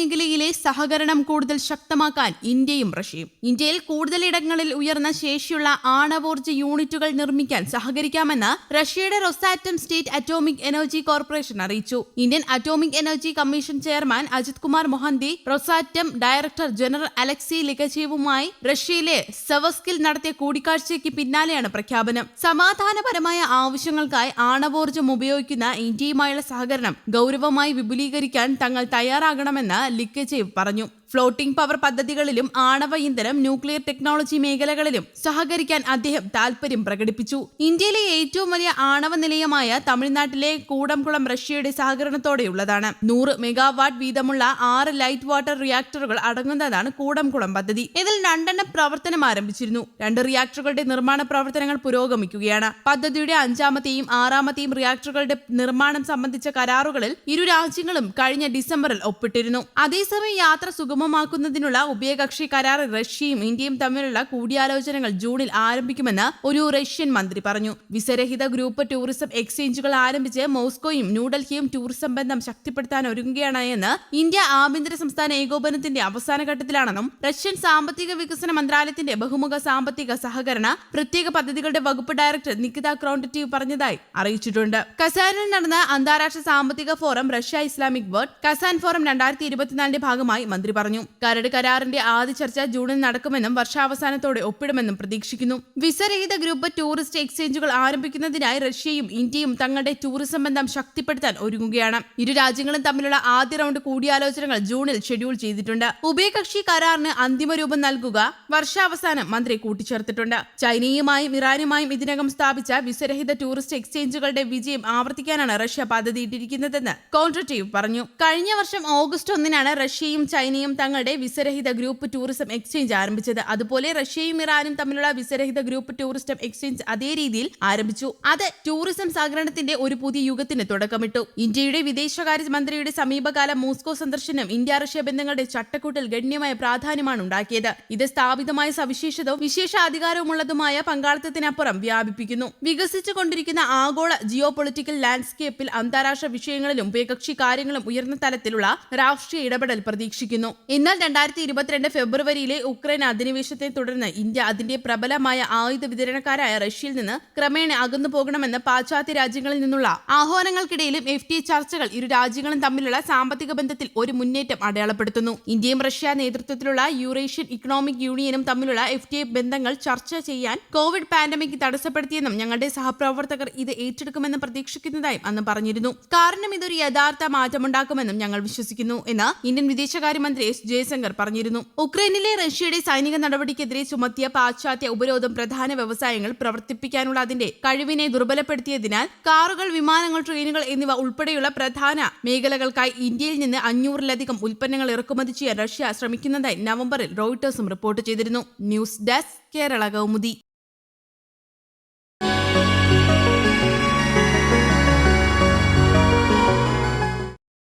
മേഖലയിലെ സഹകരണം കൂടുതൽ ശക്തമാക്കാൻ ഇന്ത്യയും റഷ്യയും. ഇന്ത്യയിൽ കൂടുതൽ ഇടങ്ങളിൽ ഉയർന്ന ശേഷിയുള്ള ആണവോർജ യൂണിറ്റുകൾ നിർമ്മിക്കാൻ സഹകരിക്കാമെന്ന് റഷ്യയുടെ Rosatom state atomic energy corporation അറിയിച്ചു. Indian atomic energy commission chairman Ajit Kumar Mohanty Rosatom director general Alexei ലിഗച്ചേവുമായി റഷ്യയിലെ സെവസ്കിൽ നടത്തിയ കൂടിക്കാഴ്ചയ്ക്ക് പിന്നാലെയാണ് പ്രഖ്യാപനം. സമാധാനപരമായ ആവശ്യങ്ങൾക്കായി ആണവോർജം ഉപയോഗിക്കുന്ന ഇന്ത്യയുമായുള്ള സഹകരണം ഗൗരവമായി വിപുലീകരിക്കാൻ തങ്ങൾ തയ്യാറാകണമെന്ന് ലിക്കച്ചേവ് പറഞ്ഞു. ഫ്ലോട്ടിംഗ് പവർ പദ്ധതികളിലും ആണവ ഇന്ധനം ന്യൂക്ലിയർ ടെക്നോളജി മേഖലകളിലും സഹകരിക്കാൻ അദ്ദേഹം താൽപര്യം പ്രകടിപ്പിച്ചു. ഇന്ത്യയിലെ ഏറ്റവും വലിയ ആണവ നിലയമായ തമിഴ്നാട്ടിലെ കൂടംകുളം റഷ്യയുടെ സഹകരണത്തോടെയുള്ളതാണ്. നൂറ് മെഗാവാട്ട് വീതമുള്ള ആറ് ലൈറ്റ് വാട്ടർ റിയാക്ടറുകൾ അടങ്ങുന്നതാണ് കൂടംകുളം പദ്ധതി. ഇതിൽ രണ്ടെണ്ണം പ്രവർത്തനം ആരംഭിച്ചിരുന്നു. രണ്ട് റിയാക്ടറുകളുടെ നിർമ്മാണ പ്രവർത്തനങ്ങൾ പുരോഗമിക്കുകയാണ്. പദ്ധതിയുടെ അഞ്ചാമത്തെയും ആറാമത്തെയും റിയാക്ടറുകളുടെ നിർമ്മാണം സംബന്ധിച്ച കരാറുകളിൽ ഇരു രാജ്യങ്ങളും കഴിഞ്ഞ ഡിസംബറിൽ ഒപ്പിട്ടിരുന്നു. അതേസമയം യാത്ര സുഗമമാക്കുന്നതിനുള്ള ഉഭയകക്ഷി കരാർ റഷ്യയും ഇന്ത്യയും തമ്മിലുള്ള കൂടിയാലോചനകൾ ജൂണിൽ ആരംഭിക്കുമെന്ന് ഒരു റഷ്യൻ മന്ത്രി പറഞ്ഞു. വിസരഹിത ഗ്രൂപ്പ് ടൂറിസം എക്സ്ചേഞ്ചുകൾ ആരംഭിച്ച് മോസ്കോയും ന്യൂഡൽഹിയും ടൂറിസം ബന്ധം ശക്തിപ്പെടുത്താൻ ഒരുങ്ങുകയാണ് എന്ന് ഇന്ത്യ ആഭ്യന്തര സംസ്ഥാന ഏകോപനത്തിന്റെ അവസാന ഘട്ടത്തിലാണെന്നും റഷ്യൻ സാമ്പത്തിക വികസന മന്ത്രാലയത്തിന്റെ ബഹുമുഖ സാമ്പത്തിക സഹകരണ പ്രത്യേക പദ്ധതികളുടെ വകുപ്പ് ഡയറക്ടർ നികിത ക്രോണ്ടറ്റീവ് പറഞ്ഞതായി അറിയിച്ചിട്ടുണ്ട്. കസാനിൽ നടന്ന അന്താരാഷ്ട്ര സാമ്പത്തിക forum Russia Islamic world Kazan forum രണ്ടായിരത്തി ഇരുപത്തിനാലിന്റെ ഭാഗമായി മന്ത്രി പറഞ്ഞു. കരട് കരാറിന്റെ ആദ്യ ചർച്ച ജൂണിൽ നടക്കുമെന്നും വർഷാവസാനത്തോടെ ഒപ്പിടുമെന്നും പ്രതീക്ഷിക്കുന്നു. വിസരഹിത ഗ്രൂപ്പ് ടൂറിസ്റ്റ് എക്സ്ചേഞ്ചുകൾ ആരംഭിക്കുന്നതിനായി റഷ്യയും ഇന്ത്യയും തങ്ങളുടെ ടൂറിസം ബന്ധം ശക്തിപ്പെടുത്താൻ ഒരുങ്ങുകയാണ്. ഇരു രാജ്യങ്ങളും തമ്മിലുള്ള ആദ്യ റൗണ്ട് കൂടിയാലോചനകൾ ജൂണിൽ ഷെഡ്യൂൾ ചെയ്തിട്ടുണ്ട്. ഉഭയകക്ഷി കരാറിന് അന്തിമ രൂപം നൽകുക വർഷാവസാനം മന്ത്രി കൂട്ടിച്ചേർത്തിട്ടുണ്ട്. ചൈനയുമായും ഇറാനുമായും ഇതിനകം സ്ഥാപിച്ച വിസരഹിത ടൂറിസ്റ്റ് എക്സ്ചേഞ്ചുകളുടെ വിജയം ആവർത്തിക്കാനാണ് റഷ്യ പദ്ധതിയിട്ടിരിക്കുന്നതെന്ന് കോൺട്രറ്റീവ് പറഞ്ഞു. കഴിഞ്ഞ വർഷം ഓഗസ്റ്റ് ഒന്നിനാണ് റഷ്യയും ചൈനയും തങ്ങളുടെ വിസരഹിത ഗ്രൂപ്പ് ടൂറിസം എക്സ്ചേഞ്ച് ആരംഭിച്ചത്. അതുപോലെ റഷ്യയും ഇറാനും തമ്മിലുള്ള വിസരഹിത ഗ്രൂപ്പ് ടൂറിസം എക്സ്ചേഞ്ച് അതേ രീതിയിൽ ആരംഭിച്ചു. അത് ടൂറിസം സഹകരണത്തിന്റെ ഒരു പുതിയ യുഗത്തിന് തുടക്കമിട്ടു. ഇന്ത്യയുടെ വിദേശകാര്യ മന്ത്രിയുടെ സമീപകാല മോസ്കോ സന്ദർശനം ഇന്ത്യ റഷ്യ ബന്ധങ്ങളുടെ ചട്ടക്കൂട്ടിൽ ഗണ്യമായ പ്രാധാന്യമാണ് ഉണ്ടാക്കിയത്. ഇത് സ്ഥാപിതമായ സവിശേഷതവും വിശേഷ അധികാരവുമുള്ളതുമായ പങ്കാളിത്തത്തിനപ്പുറം വ്യാപിപ്പിക്കുന്നു. വികസിച്ചുകൊണ്ടിരിക്കുന്ന ആഗോള ജിയോ പൊളിറ്റിക്കൽ ലാൻഡ്സ്കേപ്പിൽ അന്താരാഷ്ട്ര വിഷയങ്ങളിലും ഉഭയകക്ഷി കാര്യങ്ങളും ഉയർന്ന തലത്തിലുള്ള രാഷ്ട്രീയ ഇടപെടൽ പ്രതീക്ഷിക്കുന്നു. എന്നാൽ രണ്ടായിരത്തി ഇരുപത്തിരണ്ട് ഫെബ്രുവരിയിലെ ഉക്രൈൻ അധിനിവേശത്തെ തുടർന്ന് ഇന്ത്യ അതിന്റെ പ്രബലമായ ആയുധ വിതരണക്കാരായ റഷ്യയിൽ നിന്ന് ക്രമേണ അകന്നു പോകണമെന്ന് പാശ്ചാത്യ രാജ്യങ്ങളിൽ നിന്നുള്ള ആഹ്വാനങ്ങൾക്കിടയിലും എഫ് ടി ചർച്ചകൾ ഇരു രാജ്യങ്ങളും തമ്മിലുള്ള സാമ്പത്തിക ബന്ധത്തിൽ ഒരു മുന്നേറ്റം അടയാളപ്പെടുത്തുന്നു. ഇന്ത്യയും റഷ്യ നേതൃത്വത്തിലുള്ള യൂറേഷ്യൻ ഇക്കണോമിക് യൂണിയനും തമ്മിലുള്ള എഫ് ടി ബന്ധങ്ങൾ ചർച്ച ചെയ്യാൻ കോവിഡ് പാൻഡമിക് തടസ്സപ്പെടുത്തിയെന്നും ഞങ്ങളുടെ സഹപ്രവർത്തകർ ഇത് ഏറ്റെടുക്കുമെന്ന് പ്രതീക്ഷിക്കുന്നതായും അന്ന് പറഞ്ഞിരുന്നു. കാരണം ഇതൊരു യഥാർത്ഥ മാറ്റമുണ്ടാക്കുമെന്നും ഞങ്ങൾ വിശ്വസിക്കുന്നു. എന്ന് ഇന്ത്യൻ വിദേശകാര്യമന്ത്രി ജയശങ്കർ പറഞ്ഞിരുന്നു. ഉക്രൈനിലെ റഷ്യയുടെ സൈനിക നടപടിക്കെതിരെ ചുമത്തിയ പാശ്ചാത്യ ഉപരോധം പ്രധാന വ്യവസായങ്ങൾ പ്രവർത്തിപ്പിക്കാനുള്ള അതിന്റെ കഴിവിനെ ദുർബലപ്പെടുത്തിയതിനാൽ കാറുകൾ വിമാനങ്ങൾ ട്രെയിനുകൾ എന്നിവ ഉൾപ്പെടെയുള്ള പ്രധാന മേഖലകൾക്കായി ഇന്ത്യയിൽ നിന്ന് അഞ്ഞൂറിലധികം ഉൽപ്പന്നങ്ങൾ ഇറക്കുമതി ചെയ്യാൻ റഷ്യ ശ്രമിക്കുന്നതായി നവംബറിൽ റോയിട്ടേഴ്സും റിപ്പോർട്ട് ചെയ്തിരുന്നു. News desk Kerala Kaumudi.